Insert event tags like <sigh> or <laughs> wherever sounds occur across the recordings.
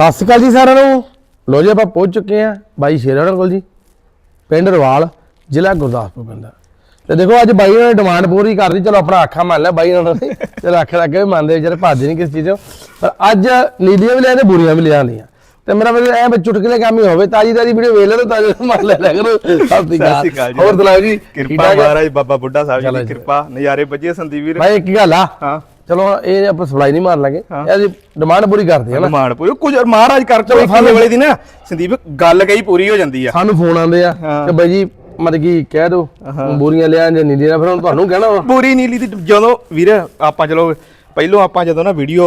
ਸਤਿ ਸ਼੍ਰੀ ਅਕਾਲ ਜੀ ਸਾਰਿਆਂ ਨੂੰ। ਲੋ ਜੀ ਆਪਾਂ ਪਹੁੰਚ ਚੁੱਕੇ ਆ ਬਾਈ ਸ਼ੇਰਾਂ ਕੋਲ ਜੀ ਪਿੰਡ ਰਵਾਲ ਜ਼ਿਲ੍ਹਾ ਗੁਰਦਾਸਪੁਰ ਪੈਂਦਾ ਤੇ ਦੇਖੋ ਅੱਜ ਬਾਈ ਨੇ ਡਿਮਾਂਡ ਪੂਰੀ ਕਰਦੀ ਚਲੋ ਆਪਣਾ ਆਖਾ ਮੰਨ ਲਿਆ ਬਾਈ ਨਾਲ ਚਲੋ ਆਖੇ ਲੱਗੇ ਵੀ ਮੰਨਦੇ ਵਿਚਾਰੇ ਭੱਜਦੇ ਨਹੀਂ ਕਿਸੇ ਚੀਜ਼ੋਂ ਪਰ ਅੱਜ ਨੀਲੀਆਂ ਵੀ ਲਿਆ ਤੇ ਬੁਰੀਆਂ ਵੀ ਲਿਆਂਦੀਆਂ ਤੇ ਮੇਰਾ ਮਤਲਬ ਐ ਵੀ ਚੁਟਕਲੇ ਕੰਮ ਹੀ ਹੋਵੇ ਤਾਜੀ ਤਾਜੀ ਵੀਡੀਓ ਵੇਖ ਲੈ ਤਾਂ ਤਾਜੀ ਮੰਨ ਲੈ ਲਿਆ ਕਰੋ ਸਤਿ ਸ਼੍ਰੀ ਅਕਾਲ ਜੀ। ਹੋਰ ਸੁਣਾਓ ਜੀ ਕਿਰਪਾ? ਮਹਾਰਾਜ ਬਾਬਾ ਬੁੱਢਾ ਸਾਹਿਬ ਜੀ। ਦੀ ਕਿਰਪਾ ਨਜ਼ਾਰੇ ਵੱਜੇ ਸੰਦੀਪ ਵੀਰ। ਭਾਈ ਇੱਕ ਗੱਲ ਆ। ਹਾਂ। ਚਲੋ ਇਹ ਆਪਾਂ ਸਪਲਾਈ ਨਹੀਂ ਮਾਰਨ ਲੱਗੇ ਹਾਂ। ਇਹ ਅਸੀਂ ਡਿਮਾਂਡ ਪੂਰੀ ਕਰਦੇ ਹਾਂ ਨਾ ਮਾਣ ਪੂਰੀ ਕੁਝ ਮਹਾਰਾਜ ਕਰ ਚੋ ਸਾਨੂੰ- ਵਾਲੇ ਦੀ ਨਾ ਸੰਦੀਪ ਗੱਲ ਕਈ ਪੂਰੀ ਹੋ ਜਾਂਦੀ ਆ ਸਾਨੂੰ ਫੋਨ ਆਉਂਦੇ ਆ। ਕਿ ਬਾਈ ਜੀ ਮਤਲਬ ਕਿ ਕਹਿ ਦੋ ਬੋਰੀਆਂ ਲਿਆ ਜਾਂ ਨੀਲੀਆਂ ਫਿਰ ਹੁਣ ਤੁਹਾਨੂੰ ਕਹਿਣਾ ਵਾ ਪੂਰੀ ਨੀਲੀ ਦੀ ਜਦੋਂ ਵੀਰ ਆਪਾਂ ਚਲੋ ਪਹਿਲੋਂ ਆਪਾਂ ਜਦੋਂ ਨਾ ਵੀਡੀਓ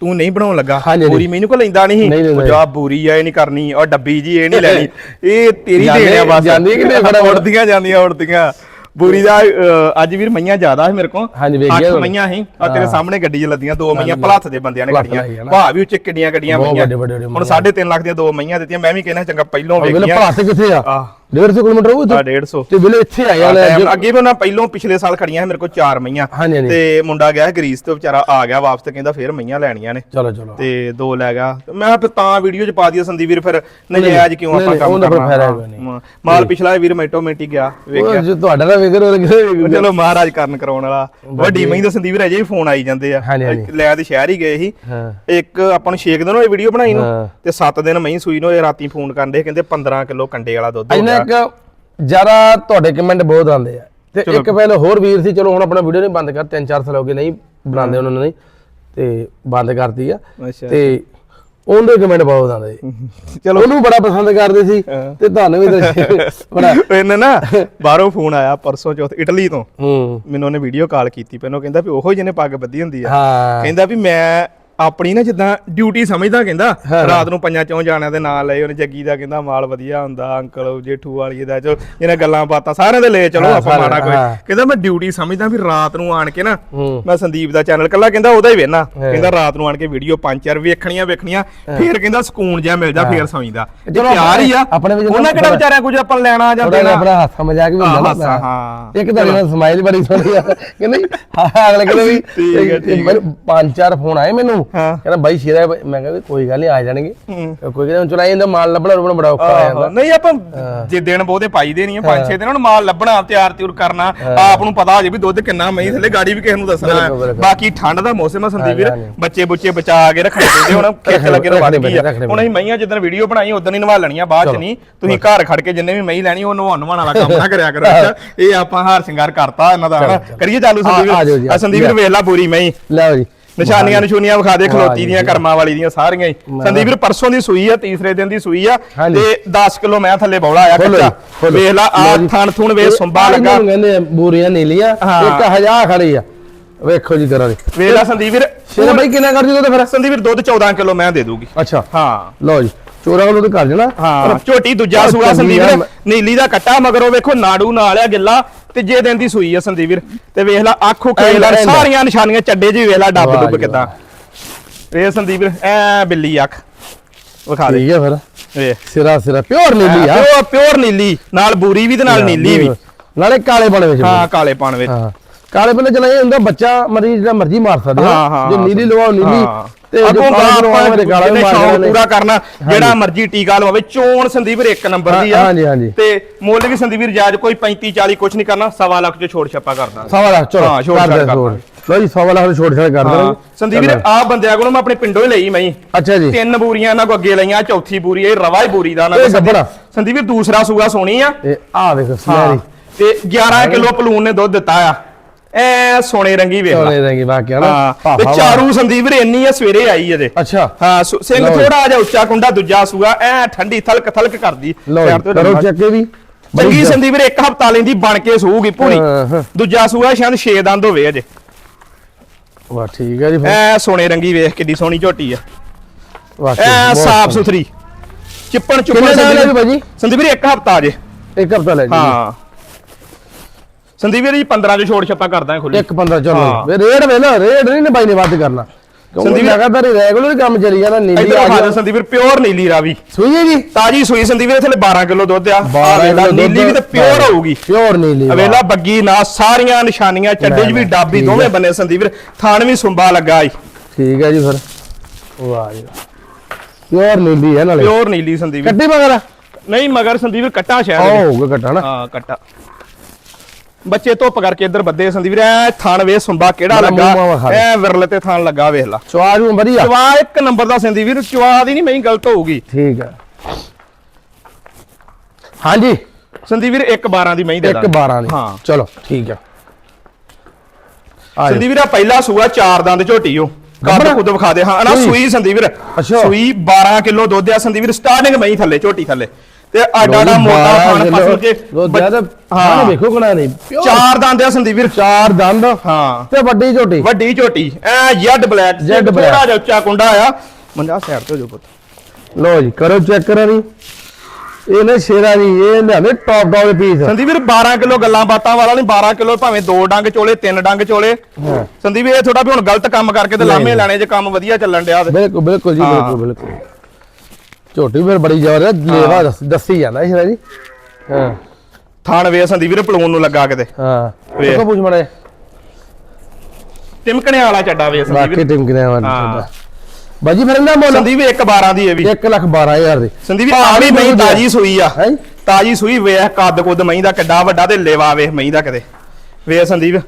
ਤੂੰ ਨਹੀਂ ਬਣਾਉਣ ਲੱਗਾ। ਪੂਰੀ ਮੈਨੂੰ ਕੋ ਲੈਂਦਾ ਨਹੀਂ। ਜਾ ਬੂਰੀ ਆ ਇਹ ਨਹੀਂ ਕਰਨੀ ਔਰ ਡੱਬੀ ਜੀ ਇਹ ਨਹੀਂ ਲੈਣੀ ਇਹ ਤੇਰੀ ਦੇਣ ਆ ਬਸ ਜਾਂਦੀ ਕਿ ਨਹੀਂ ਫਟਾਫਟ? ਉੜਦੀਆਂ ਜਾਂਦੀਆਂ ਉੜਦੀਆਂ ਬੂਰੀ ਦਾ ਅਹ, ਅੱਜ ਵੀਰ ਮਈਆਂ ਜ਼ਿਆਦਾ ਸੀ ਮੇਰੇ ਕੋਲ। ਹਾਂਜੀ, ਵੇਖ ਗਿਆ ਅੱਠ। ਮਈਆਂ ਸੀ। ਆ ਤੇਰੇ ਸਾਹਮਣੇ ਗੱਡੀ 'ਚ ਲੱਦੀਆਂ ਦੋ ਮਈਆਂ ਭਲੱਥ ਦੇ ਬੰਦਿਆਂ ਨੇ ਭਲੱਥ ਗੱਡੀਆਂ। ਲਾਈ ਆ ਨਾ। ਭਾਅ ਵੀ ਉੱਚੇ ਕਿੱਡੀਆਂ ਗੱਡੀਆਂ ਬਹੁਤ ਮਈਆਂ। ਵੱਡੇ- ਵੱਡੇ- ਵੱਡੇ ਹੁਣ ਮਈਆਂ। 3.5 ਲੱਖ ਦੀਆਂ ਦੋ ਮਈਆਂ ਦਿੱਤੀਆਂ ਮੈਂ ਵੀ ਕਹਿਣਾ ਚੰਗਾ ਪਹਿਲੋਂ ਵੇਖੀਆਂ। ਭਲਾਸ ਕਿੱਥੇ ਆ? ਆ 150 ਕਿਲੋਮੀਟਰ ਉਹ ਆ 150 ਤੇ ਵੇਲੇ ਇੱਥੇ ਆ ਜਾਣਾ ਟਾਈਮ ਅੱਗੇ ਵੀ ਉਹਨਾਂ ਪਹਿਲੋਂ ਪਿਛਲੇ ਸਾਲ ਖੜੀਆਂ ਸੀ ਮੇਰੇ ਕੋਲ ਚਾਰ ਮਈਆਂ। ਹਾਂਜੀ, ਹਾਂਜੀ। ਤੇ ਮੁੰਡਾ ਗਿਆ ਸੀ ਗਰੀਸ ਤੋਂ ਵਿਚਾਰਾ ਆ ਗਿਆ ਵਾਪਸ ਤੇ ਕਹਿੰਦਾ ਫੇਰ ਮਈਆਂ ਲੈਣੀਆਂ ਨੇ। ਚਲੋ ਚਲੋ। ਤੇ ਦੋ ਲੈ ਗਿਆ। ਤੇ ਮੈਂ ਕਿਹਾ ਫਿਰ ਤਾਂ ਵੀਡੀਓ ਚ ਪਾ ਦਿਆ ਸੰਦੀਪ ਵੀਰ ਫਿਰ ਨਜਾਇਜ਼ ਕਿਉਂ ਨਹੀਂ, ਆਪਾਂ ਨਹੀਂ, ਕੰਮ ਉਹਦਾ ਕੋਈ ਕਰਨਾ? ਫਾਇਦਾ ਹਾਂ, ਨਹੀਂ। ਹਾਂ। ਮਾਲ ਪਿਛਲਾ ਵੀਰ ਮੈਟੋਮੈਟਿਕ ਗਿਆ ਉਹ ਵੇਖਿਆ ਜੋ ਤੁਹਾਡਾ ਨਾ ਵੇਖਰ ਉਹ ਉਹ ਚਲੋ ਮਹਾਰਾਜ ਕਰਨ ਕਰਾਉਣ ਵਾਲਾ। ਵੱਡੀ ਮਈ ਦਾ ਸੰਦੀਪ ਵੀਰ ਅਜੇ ਵੀ ਫੋਨ ਆਈ ਜਾਂਦੇ ਆ। ਹਾਂਜੀ, ਹਾਂਜੀ। ਲੈ ਤੇ ਸ਼ਹਿਰ ਹੀ ਗਏ ਸੀ। ਹਾਂ। ਇੱਕ ਆਪਾਂ ਨੂੰ 6 ਦਿਨ ਹੋਏ ਵੀਡੀਓ ਬਣਾਈ ਨੂੰ ਹਾਂ। ਤੇ 7 ਦਿਨ ਮਈ ਸੂਈ ਨੂੰ ਇਹ ਰਾਤੀ ਫੋਨ ਕਰਦੇ ਕਹਿੰਦੇ 15 ਕਿਲੋ ਕੰਡੇ ਵਾਲਾ ਦੁੱਧ ਹੋ ਇਹਨਾਂ ਗਿਆ। ਇੱਕ ਜਰਾ ਤੁਹਾਡੇ ਕਮੈਂਟ ਬਹੁਤ ਆਉਂਦੇ ਆ। ਤੇ ਇੱਕ ਪਹਿਲੇ ਹੋਰ ਵੀਰ ਸੀ ਚਲੋ ਹੁਣ ਆਪਣਾ ਵੀਡੀਓ ਨਹੀਂ ਬੰਦ ਕਰ ਤਿੰਨ ਚਾਰ ਸਾਲ ਹੋ ਗਏ ਨਹੀਂ ਬਣਾਉਂਦੇ ਉਹਨਾਂ ਨੇ ਤੇ ਬੰਦ ਕਰਤੀ ਆ। ਤੇ ਉਹਦੇ ਕਮੈਂਟ ਬਹੁਤ ਆਉਂਦੇ। ਚਲੋ। ਉਹਨੂੰ ਬੜਾ ਪਸੰਦ ਕਰਦੇ ਸੀ। ਤੇ ਤੁਹਾਨੂੰ ਵੀ ਬੜਾ ਇਹਨੇ ਨਾ ਬਾਹਰੋਂ ਫੋਨ ਆਇਆ ਪਰਸੋਂ ਚੌਥ ਇਟਲੀ ਤੋਂ। ਮੈਨੂੰ ਉਹਨੇ ਵੀਡੀਓ ਕਾਲ ਕੀਤੀ ਪਹਿਲਾਂ ਕਹਿੰਦਾ ਵੀ ਉਹੋ ਜਿਹਨੇ ਪੱਗ ਬੱਧੀ ਹੁੰਦੀ ਆ। ਕਹਿੰਦਾ ਵੀ ਮੈਂ ਆਪਣੀ ਨਾ ਜਿੱਦਾਂ ਡਿਊਟੀ ਸਮਝਦਾ ਕਹਿੰਦਾ ਰਾਤ ਨੂੰ ਪੰਜਾਂ ਚੋਂ ਜਾਣਿਆਂ ਦੇ ਨਾਲ ਲਏ ਉਹਨੇ ਜੱਗੀ ਦਾ ਕਹਿੰਦਾ ਮਾਲ ਵਧੀਆ ਹੁੰਦਾ ਅੰਕਲ ਜੇਠੂ ਵਾਲੀ ਦਾ ਚਲੋ ਜਿਹਨੇ ਗੱਲਾਂ ਬਾਤਾਂ ਸਾਰਿਆਂ ਦੇ ਲੈ ਚਲੋ ਆਪਾਂ ਮਾੜਾ ਕੋਈ। ਕਹਿੰਦਾ ਮੈਂ ਡਿਊਟੀ ਸਮਝਦਾ ਵੀ ਰਾਤ ਨੂੰ ਆਣ ਕੇ ਨਾ ਮੈਂ ਸੰਦੀਪ ਦਾ ਚੈਨਲ ਕੱਲਾ ਕਹਿੰਦਾ ਉਹਦਾ ਹੀ ਵੇਖਣਾ। ਕਹਿੰਦਾ ਰਾਤ ਨੂੰ ਆਣ ਕੇ ਵੀਡੀਓ ਪੰਜ ਚਾਰ ਵੇਖਣੀਆਂ ਵੇਖਣੀਆਂ ਫੇਰ ਕਹਿੰਦਾ ਸਕੂਨ ਜਿਹਾ ਮਿਲਦਾ ਫੇਰ ਸੌਂਦਾ ਪਿਆਰ ਹੀ ਆ ਆਪਣੇ ਵਿੱਚ ਉਹਨਾਂ ਕਿਹੜਾ ਵਿਚਾਰਿਆਂ ਕੁਝ ਆਪਾਂ ਲੈਣਾ ਜਾਂ ਦੇਣਾ। ਆਪਣਾ ਹਾਸਾ ਮਜ਼ਾਕ ਵੀ ਹੁੰਦਾ ਹਾਂ, ਨਾ ਹਾਂ। ਇੱਕ ਤੁਹਾਡੇ ਨਾਲ ਸਮਾਈਲ ਬੜੀ ਸੋਹਣੀ ਆ। ਕਿ ਨਹੀਂ? <laughs> ਹਾਂ ਅਗਲੇ ਕਹਿੰਦੇ ਵੀ ਪੰਜ ਚਾਰ ਫੋਨ ਆਏ ਮੈਨੂੰ। ਕਹਿੰਦਾ ਬਾਈ ਸ਼ੇਰਾ ਮੈਂ ਕਹਿੰਦਾ ਕੋਈ ਗੱਲ ਨਹੀਂ ਆ ਜਾਣਗੇ। ਕੋਈ ਕਹਿੰਦਾ ਚਲਾ ਇਹਦਾ ਮਾਲ ਲੱਭਣਾ ਰੁਪਣਾ ਬੜਾ ਔਖਾ ਆਹੋ, ਜਾਂਦਾ। ਨਹੀਂ ਆਪਾਂ ਜੇ ਦਿਨ ਬਹੁਤੇ ਪਾਈਦੇ ਨਹੀਂ ਆ ਪੰਜ ਛੇ ਦਿਨ ਹੁਣ ਮਾਲ ਲੱਭਣਾ ਤਿਆਰ ਤਿਉਰ ਕਰਨਾ ਆਪ ਨੂੰ ਪਤਾ ਹੋ ਜੇ ਵੀ ਦੁੱਧ ਕਿੰਨਾ ਮਹੀਂ ਥੱਲੇ ਗਾੜੀ ਵੀ ਕਿਸੇ ਨੂੰ ਦੱਸਣਾ। ਬਾਕੀ ਠੰਡ ਦਾ ਮੌਸਮ ਆ ਸੰਦੀਪ ਵੀਰ। ਬੱਚੇ ਬੁੱਚੇ ਬਚਾ ਕੇ ਰੱਖਣੇ ਪੈਂਦੇ ਹੁਣ ਖੇਤ ਲੱਗੇ ਨੂੰ ਵੱਧ ਗਈ ਆ। ਹੁਣ ਅਸੀਂ ਮਈਆਂ ਜਿੱਦਣ ਵੀਡੀਓ ਬਣਾਈ ਉਦੋਂ ਹੀ ਨਵਾ ਲੈਣੀਆਂ ਬਾਅਦ ਚ ਨਹੀਂ। ਤੁਸੀਂ ਘਰ ਖੜ ਕੇ ਜਿੰਨੇ ਵੀ ਮਈ ਲੈਣੀ ਉਹ ਨਵਾਉਣ ਵਾਲਾ ਕੰਮ ਨਾ ਕਰਿਆ ਕਰੋ? ਇਹ ਆਪਾਂ ਹਾਰ ਸ਼ਿੰਗਾਰ ਕਰਤਾ ਇਹਨਾਂ ਦਾ ਹਨਾ। ਕਰੀਏ ਚਾਲੂ ਆ- ਆ ਸੰਦੀਪ ਆ। ਸੰਦੀਪ ਵੀਰ ਵੇਖ ਲਾ ਪੂਰੀ ਮਈ ਲਓ ਜੀ। ਨਿਸ਼ਾਨੀਆਂ ਨਿਸ਼ੂਨੀਆਂ ਵਿਖਾ ਦੇ ਖਲੋਤੀ ਜੀ, ਦੀਆਂ ਕਰਮਾਂ ਵਾਲੀ ਦੀਆਂ ਸਾਰੀਆਂ ਹੀ। ਸੰਦੀਪ ਵੀਰ ਪਰਸੋਂ ਦੀ ਸੂਈ ਆ ਤੀਸਰੇ ਦਿਨ ਦੀ ਸੂਈ ਆ। ਤੇ 10 ਕਿਲੋ ਮੈਂ ਥੱਲੇ ਬੌਲਾ ਆਇਆ ਕੱਚਾ। ਜੀ। ਵੇਖ ਲਾ ਆ ਜੀ। ਥਣ ਥੁਣ ਵੇ ਸੁੰਬਾ ਲੱਗਾ। ਕਹਿੰਦੇ ਬੂਰੀਆਂ ਨੀਲੀਆਂ। ਹਾਂ। ਇੱਕ ਹਜ਼ਾਰ ਖੜੀ ਆ। ਵੇਖੋ ਜੀ ਕਰਾਂ ਵੇਖ ਲਾ ਸੰਦੀਪ ਵੀਰ। ਸ਼ੇਰਾ ਬਾਈ ਕਿੰਨਾ ਕਰ ਦਿਓ ਤੇ ਫਿਰ? ਸੰਦੀਪ ਵੀਰ ਦੁੱਧ 14 ਕਿਲੋ ਮੈਂ ਦੇ ਦੂਗੀ। ਅੱਛਾ। ਹਾਂ। ਲਓ ਜੀ। ਚੋਰਾਂ ਕੋਲ ਤੇ ਕਰ ਜਣਾ। ਹਾਂ। ਝੋਟੀ ਦੂਜਾ ਉਹ ਸੂਆ ਸੰਦੀਪ ਆ, ਵੀਰ ਨੀਲੀ ਦਾ ਕੱਟਾ ਮਗਰੋਂ ਵੇਖੋ ਨਾੜੂ ਨਾਲ ਆ ਗਿੱਲਾ ਤੀਜੇ ਦਿਨ ਦੀ ਸੂਈ ਆ ਸੰਦੀਪ ਵੀਰ। ਤੇ ਵੇਖ ਲਾ ਅੱਖੋ ਐਂਡ। ਸਾਰੀਆਂ ਨਿਸ਼ਾਨੀਆਂ ਚੱਡੇ ਜੀ ਵੇਖ ਲਾ ਡੱਬ ਡੁੱਬ ਕਿਦਾਂ। ਵੇਖ ਸੰਦੀਪ ਵੀਰ ਐ ਬਿੱਲੀ ਅੱਖ। ਵਿਖਾ ਦੇ। ਠੀਕ ਹੈ ਫਿਰ। ਵੇਖ। ਸਿਰਾ ਸਿਰਾ ਪਿਓਰ ਨੀਲੀ ਆ। ਪਿਓਰ ਪਿਓਰ ਨੀਲੀ। ਨਾਲ ਬੂਰੀ ਵੀ ਤੇ ਨਾਲ ਨੀਲੀ ਵੀ। ਨਾਲੇ ਕਾਲੇ ਬਣੇ ਵਿੱਚ ਹਾਂ ਕਾਲੇ ਪਾਣ ਵਿੱਚ। ਹਾਂ। ਕਾਲੇ ਬੰਦੇ ਚਲਾ ਇਹ ਹੁੰਦਾ ਬੱਚਾ ਮਰੀਜ਼ ਜਿਹੜਾ ਮਰਜ਼ੀ ਮਾਰ ਸਕਦੇ ਜੇ ਨੀਲੀ ਲਵਾਓ ਨੀਲੀ ਤੇ ਅੱਗੋਂ ਲਵਾਓ ਆਪਾਂ ਜਿਹਨੇ ਸ਼ੌਂਕ ਪੂਰਾ ਕਰਨਾ ਜਿਹੜਾ ਮਰਜ਼ੀ ਟੀਕਾ ਲਵਾਵੇ ਚੋਣ ਸੰਦੀਪ ਇੱਕ ਨੰਬਰ ਦੀ ਆ। ਹਾਂਜੀ, ਹਾਂਜੀ। ਤੇ ਮੁੱਲ ਵੀ ਸੰਦੀਪ ਵੀਰ ਜਾਇਜ਼ ਕੋਈ 35 40 ਕੁਝ ਨਹੀਂ ਕਰਨਾ ਸਵਾ ਲੱਖ ਚ ਛੋੜ ਛੱਪਾ ਕਰਦਾ ਸਵਾ ਲੱਖ ਚਲੋ ਹਾਂ, ਦੇ ਕਰ ਛੋਟ। ਲਓ ਜੀ ਸਵਾ ਲੱਖ ਨੂੰ ਛੋਟ ਛਾਟ ਕਰ ਹਾਂ ਦੇਣਾ ਸੰਦੀਪ ਆ ਬੰਦਿਆਂ ਕੋਲੋਂ ਮੈਂ ਆਪਣੇ ਪਿੰਡੋਂ ਹੀ ਲਈ ਮੈਂ ਅੱਛਾ ਜੀ। ਤਿੰਨ ਬੂਰੀਆਂ ਇਹਨਾਂ ਕੋ ਅੱਗੇ ਲਈਆਂ ਚੌਥੀ ਬੂਰੀ ਇਹ ਰਵਾ ਹੀ ਬੂਰੀ ਦਾ ਨਾ। ਸੰਦੀਪ। ਦੂਸਰਾ ਸੂਆ ਸੋਣੀ ਆ। ਇਹ ਆ ਵੇਖੋ ਹਾਂ ਸਮੈਰੀ ਤੇ 11 ਕਿਲੋ ਪਲੂਨ ਨੇ ਦੁੱਧ ਦਿੱਤਾ ਆ। ਐ ਸੋਨੇ ਰੰਗੀ ਵੇਖ ਲਾ। ਚੋਲੇ ਦੇਂਗੇ ਬਾਕੀ ਹਨਾ ਹਾਂ ਤੇ ਵਾ। ਚਾਰੂ ਸੰਦੀਪ ਵੀਰ ਇੰਨੀ ਆ ਸਵੇਰੇ ਆਈ ਇਹਦੇ। ਅੱਛਾ। ਹਾਂ ਸਿੰਘ। ਥੋੜਾ ਜਿਹਾ ਉੱਚਾ ਕੁੰਡਾ ਦੂਜਾ ਸੂਆ ਐ ਠੰਡੀ ਥਲਕ ਥਲਕ ਕਰਦੀ। ਕਰੋ। ਚੈੱਕ ਵੀ। ਚੰਗੀ ਸੰਦੀਪ ਵੀਰ ਇੱਕ ਹਫਤਾ ਲੈਂਦੀ ਬਣ ਕੇ ਸੂਗੀ ਪੂਰੀ। ਦੂਜਾ ਸੂਆ ਸ਼ਾਇਦ 6 ਦੰਦ ਹੋਵੇ ਅਜੇ। ਵਾਹ ਠੀਕ ਹੈ ਜੀ ਐ ਸੋਨੇ ਰੰਗੀ ਵੇਖ ਕਿੱਡੀ ਸੋਹਣੀ ਝੋਟੀ ਆ। ਵਾਹ ਐ ਸਾਫ਼ ਸੁਥਰੀ। ਚਿੱਪਣ ਚੁੱਪਣ ਸੰਦੀਪ ਵੀਰ ਇੱਕ ਹਫਤਾ ਅਜੇ। ਇੱਕ ਹਫਤਾ ਲੈ ਜੀ। ਹਾਂ। ਸੰਦੀਪ ਵੀਰ ਜੀ 15 ਚ ਛੋੜ ਛੱਪਾ ਕਰਦਾ ਖੁੱਲੀ ਇੱਕ 15 ਚਲੋ। ਵੇ ਰੇਟ ਵੇ ਨਾ ਰੇਟ ਨਹੀਂ ਨੇ ਬਾਈ ਨੇ ਵੱਧ ਕਰਨਾ। ਸੰਦੀਪ- ਲਗਾਤਾਰ ਰੈਗੂਲਰ ਕੰਮ ਚੱਲੀ ਜਾਂਦਾ ਨੀਲੀ ਆ ਗਈ। ਸੰਦੀਪ ਵੀਰ ਪਿਓਰ ਨੀਲੀ ਰਾਵੀ। ਸੂਈ ਹੈ ਜੀ? ਤਾਜੀ ਸੂਈ ਸੰਦੀਪ ਵੀਰ ਥੱਲੇ 12 ਕਿਲੋ ਦੁੱਧ ਆ। ਨੀਲੀ ਵੀ ਤੇ ਪਿਓਰ ਹੋਊਗੀ। ਪਿਓਰ ਨੀਲੀ। ਅਵੇਲਾ ਬੱਗੀ ਨਾ ਸਾਰੀਆਂ ਨਿਸ਼ਾਨੀਆਂ ਚੱਡੇ 'ਚ ਵੀ ਡਾਬੀ ਦੋਵੇਂ। ਬੰਨੇ ਸੰਦੀਪ ਵੀਰ ਥਾਣ ਵੀ ਸੁੰਬਾ ਲੱਗਾ ਈ। ਠੀਕ ਹੈ ਜੀ ਫਿਰ। ਵਾਹ ਜੀ। ਪਿਓਰ ਨੀਲੀ ਹੈ ਨਾਲੇ। ਪਿਓਰ ਨੀਲੀ ਸੰਦੀਪ ਕੱਟੀ ਮਗਰ? ਨਹੀਂ ਮਗਰ ਸੰਦੀਪ ਕੱਟਾ ਸ਼ਾਇਦ ਹੋਊਗਾ ਕੱਟਾ ਨਾ। ਹਾਂ ਕੱਟਾ। ਬੱਚੇ ਧੁੱਪ ਕਰਕੇ ਇੱਧਰ ਬੱਦੇ ਸੰਦੀਪ ਐ ਥਣ ਵੇ ਸੁੰਬਾ ਕਿਹੜਾ ਲੱਗਾ। ਐ ਵਿਰਲੇ ਤੇ ਥਣ ਲੱਗਾ ਵੇਖ ਲਾ। ਸਵਾਦ ਨੂੰ ਵਧੀਆ। ਚਵਾ ਇੱਕ ਨੰਬਰ ਦਾ ਸੰਦੀਪ ਵੀਰ ਚਵਾ ਦੀ ਨਹੀਂ ਮੈਂ ਗਲਤ ਹੋਊਗੀ। ਠੀਕ ਹੈ। ਹਾਂਜੀ। ਸੰਦੀਪ ਵੀਰ 1 12 ਦੀ ਮੈਂ ਦੇ ਇੱਕ ਦਾਂਗੇ। 12 ਦੀ। ਹਾਂ। ਚਲੋ ਠੀਕ ਆ ਸੰਦੀਪ ਵੀਰ ਆਹ ਪਹਿਲਾ ਸੂਆ ਚਾਰ ਦੰਦ ਝੋਟੀ ਗੱਭਣ? ਕੱਦ ਕੁੱਦ ਵਿਖਾ ਦੇ। ਹਾਂ ਨਾ ਸੂਈ? ਸੰਦੀਪ ਵੀਰ। ਸੂਈ 12 ਕਿਲੋ ਦੁੱਧ ਆ ਸੰਦੀਪ ਵੀਰ ਸਟਾਰਟਿੰਗ ਮੈਂ ਥੱਲੇ ਝੋਟੀ ਥੱਲੇ। ਤੇ ਆਡਾ ਆਡਾ ਮੋਟਾ ਖਾਣ ਪਸੂ ਕੇ ਜ਼ਿਆਦਾ ਹਾਂ। ਵੇਖੋ ਕੋਣਾ ਨਹੀਂ ਚਾਰ ਦੰਦ ਆ ਸੰਦੀਪ ਵੀਰ। ਚਾਰ ਦੰਦ। ਹਾਂ। ਤੇ ਵੱਡੀ ਝੋਟੀ। ਵੱਡੀ ਝੋਟੀ। ਐ ਜੈਡ ਬਲੈਕ। Z black. ਥੋੜਾ ਜਿਹਾ ਉੱਚਾ ਕੁੰਡਾ ਆ। ਮੰਜਾ ਸਾਈਡ ਤੇ ਜਾਓ ਪੁੱਤ। ਲੋ ਜੀ ਕਰੋ ਚੈੱਕ ਕਰਾਂ ਜੀ। ਇਹ ਨੇ ਸ਼ੇਰਾ ਜੀ ਇਹ ਲਿਆਂਦੇ ਟੌਪ ਦੇ ਪੀਸ ਸੰਦੀਪ ਵੀਰ 12 ਕਿਲੋ ਗੱਲਾਂ ਬਾਤਾਂ ਵਾਲਾ ਨਹੀਂ 12 ਕਿਲੋ ਭਾਵੇਂ ਦੋ ਡੰਗ ਚੋਲੇ ਤਿੰਨ ਡੰਗ ਚੋਲੇ। ਸੰਦੀਪ ਇਹ ਥੋੜਾ ਵੀ ਹੁਣ ਗਲਤ ਕੰਮ ਕਰਕੇ ਤੇ ਲਾਮੇ ਲੈਣੇ ਜੇ ਕੰਮ ਵਧੀਆ ਚੱਲਣ ਡਿਆ ਬਿਲਕੁਲ ਬਿਲਕੁਲ ਜੀ। ਬਿਲਕੁਲ ਬਿਲਕੁਲ। ਝੋਟੀ ਫਿਰ ਬੜੀ ਜ਼ਬਰਦਸਤ ਲੇਵਾ ਦੱਸ- ਜਾਂਦਾ ਸ਼ੇਰਾ ਜੀ ਹਾਂ। ਥਾਣ ਵੇ ਸੰਦੀਪ ਵੀਰ ਪਲੂਨ ਨੂੰ ਲੱਗਾ ਕਿਤੇ। ਹਾਂ। ਵੇਖ। ਪੁੱਛ ਮੜੇ ਟਿਮਕਣੇ ਵਾਲਾ ਚੱਡਾ ਵੇ ਸੰਦੀਪ। ਬਾਕੀ ਵੀਰ ਟੀਮ ਕਿਨੇ ਆਵਾਂ ਹਾਂ। ਬਾਜੀ ਫਿਰ ਇਹਦਾ ਮੁੱਲ? ਸੰਦੀਪ 1 12 ਦੀ ਇਹ ਵੀ। 1 ਲੱਖ 12000 ਦੀ। ਸੰਦੀਪ ਆ ਵੀ ਮਹੀਂ ਤਾਜੀ ਸੂਈ ਆ। ਹੈ? ਤਾਜੀ ਸੂਈ ਵੇਖ ਕੱਦ ਕੁੱਦ ਮਹੀਂ ਦਾ ਕਿੱਡਾ ਵੱਡਾ ਤੇ ਲੇਵਾ ਵੇਖ ਮਹੀਂ ਦਾ ਕਿਤੇ। ਵੇਖ ਸੰਦੀਪ।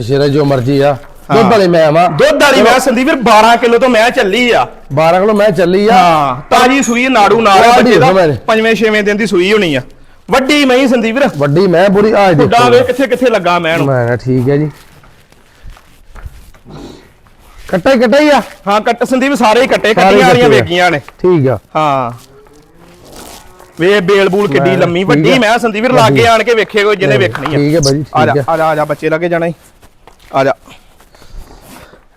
ਸ਼ੇਰਾ ਜੋ ਮਰਜ਼ੀ ਆ। ਹਾਂ। ਦੁੱਧ ਵਾਲੀ ਮੈਂ ਆਵਾਂ। ਦੁੱਧ ਵਾਲੀ ਮੈਂ ਸੰਦੀਪ ਵੀਰ 12 ਕਿਲੋ ਤੋਂ ਮੈਂ ਚੱਲੀ ਆ। 12 ਕਿਲੋ ਮੈਂ ਚੱਲੀ ਆ। ਹਾਂ ਤਾਜੀ ਸੂਈ ਨਾੜੂ ਨਾਲ ਬੱਚੇ ਦਾ। ਪੰਜਵੇਂ ਛੇਵੇਂ ਦਿਨ ਦੀ ਸੂਈ ਹੋਣੀ ਆ। ਵੱਡੀ ਮਹੀਂ ਸੰਦੀਪ ਵੀਰ। ਵੱਡੀ ਮੈਂ ਬੁਰੀ ਆਜ ਪੁੱਡਾ ਵੇ ਦੇਖੋ ਕਿੱਥੇ ਕਿੱਥੇ ਲੱਗਾ ਮੈਂ ਨੂੰ ਮੈਂ ਠੀਕ ਹੈ ਜੀ। ਕੱਟਾ ਹੀ ਕੱਟਾ ਹੀ ਆ। ਹਾਂ ਕੱਟ ਸੰਦੀਪ ਸਾਰੇ ਹੀ ਕੱਟੇ। ਕੱਟੀਆਂ ਵਾਲੀਆਂ। ਵੇਖੀਆਂ ਨੇ। ਠੀਕ ਆ। ਹਾਂ। ਵੇ ਬੇਲ ਬੂਲ ਕਿੱਡੀ ਮੈਂ- ਲੰਮੀ ਵੱਡੀ। ਮੈਂ ਸੰਦੀਪ ਵੀਰ ਲਾਗੇ ਆਣ ਕੇ ਵੇਖੇ ਕੋਈ ਜਿਹਨੇ ਵੇਖਣੀ ਆ ਠੀਕ ਹੈ ਆ ਜਾ ਹੈ ਆ। ਜਾ ਬੱਚੇ ਲੱਗੇ ਜਾਣਾ। ਈ ਆ ਜਾ।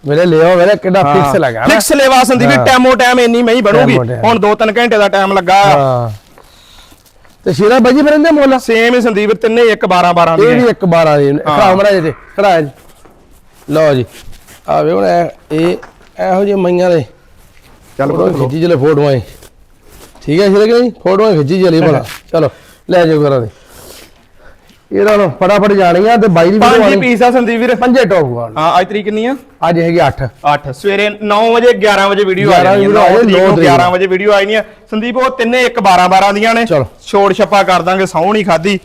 ਮੇਰੇ ਲਿਓ ਮੇਰੇ ਕਿੱਡਾ ਫਿਕਸ ਲਗਾ ਫਿਕਸ ਲੈਵਾ ਸੰਦੀਪ ਵੀਰ ਹਾਂ। ਟੈਮੋ ਟੈਮ ਇੰਨੀ ਮਹੀਂ ਬਣੂਗੀ। ਹੁਣ 2-3 ਘੰਟੇ ਦਾ ਟਾਈਮ ਲੱਗਾ। ਹਾਂ। ਤੇ ਸ਼ੇਰਾ ਬਾਜੀ ਫਿਰ ਇਹਦੇ ਮੁੱਲ? ਸੇਮ ਹੀ ਸੰਦੀਪ ਤਿੰਨੇ 1 12 12 ਇਹ ਦੀ ਵੀ ਇੱਕ 12 ਦੀ। ਖੜਾ ਮਰਾ ਜੇ ਖੜਾ ਜੀ ਲਓ ਜੀ। ਆ ਵੇਖੋ ਨਾ ਇਹ ਇਹ ਇਹੋ ਜਿਹੇ ਮਈਆਂ ਦੇ ਚੱਲ ਬੋਲੋ ਖਿੱਚੀ ਚਲੇ ਫੋਟੋਆਂ ਠੀਕ ਹੈ ਸ਼ੇਰਾ ਨਹੀਂ? ਫੋਟੋਆਂ ਖਿੱਚੀ ਚਲੀ ਭਲਾ। <laughs> ਚਲੋ ਲੈ ਜਾਓ ਕਰਾਂ ਦੇ। ਇਹਦਾ ਨੂੰ ਫਟਾਫਟ ਜਾਣੀ ਆ ਤੇ ਬਾਈ ਦੀ ਪੰਜ ਵੀਡੀਓ ਆਣੀ ਪੀਸ ਆ ਸੰਦੀਪ ਵੀਰ। ਪੰਜੇ ਟੌਪ ਗਾਣ ਹਾਂ ਅੱਜ ਤਰੀਕ ਕਿੰਨੀ ਆ? ਅੱਜ ਹੈਗੀ 8 8 ਸਵੇਰੇ 9 ਵਜੇ 11 ਵਜੇ ਵੀਡੀਓ ਆ 11 ਜਾਣੀ ਹੈ ਵੀਡੀਓ ਆ 9 ਜਾਣੀ, ਤਰੀਕ ਨੌ ਨੂੰ ਤਰੀਕ। 11 ਵਜੇ ਵੀਡੀਓ ਆਈ ਨਹੀਂ ਆ। ਸੰਦੀਪ ਉਹ ਤਿੰਨੇ 1 12 12 ਦੀਆਂ ਨੇ। ਛੋੜ ਛੱਪਾ ਕਰ ਦਾਂਗੇ ਸੌਂ ਨਹੀਂ ਖਾਦੀ।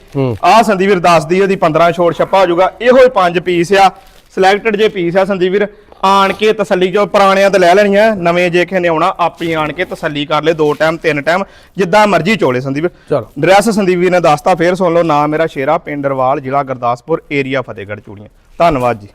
ਆਹ ਸੰਦੀਪ ਵੀਰ ਦੱਸਦੀ ਉਹਦੀ 15 ਛੋੜ ਛੱਪਾ ਹੋ ਜਾਊਗਾ। ਇਹੋ ਹੀ ਪੰਜ ਪੀਸ ਆ। ਸਿਲੈਕਟਡ ਜੇ ਪੀਸ ਆ ਸੰਦੀਪ ਵੀਰ ਆਣ ਕੇ ਤਸੱਲੀ ਜੋ ਪੁਰਾਣਿਆਂ ਤੇ ਲੈ ਲੈਣੀਆਂ। ਨਵੇਂ ਜੇ ਕਿਸੇ ਨੇ ਆਉਣਾ ਆਪੀ ਆਣ ਕੇ ਤਸੱਲੀ ਕਰ ਲੈ ਦੋ ਟਾਈਮ ਤਿੰਨ ਟਾਈਮ ਜਿੱਦਾਂ ਮਰਜ਼ੀ ਚੋਲੇ ਸੰਦੀਪ ਚਲੋ। ਡਰੈਸ ਸੰਦੀਪ ਵੀਰ ਨੇ ਦੱਸਤਾ ਫੇਰ ਸੁਣ ਲਓ ਨਾਮ ਮੇਰਾ ਸ਼ੇਰਾ ਪਿੰਡਰਵਾਲ ਜ਼ਿਲ੍ਹਾ ਗੁਰਦਾਸਪੁਰ ਏਰੀਆ ਫਤਿਹਗੜ੍ਹ ਚੂੜੀਆਂ। ਧੰਨਵਾਦ ਜੀ।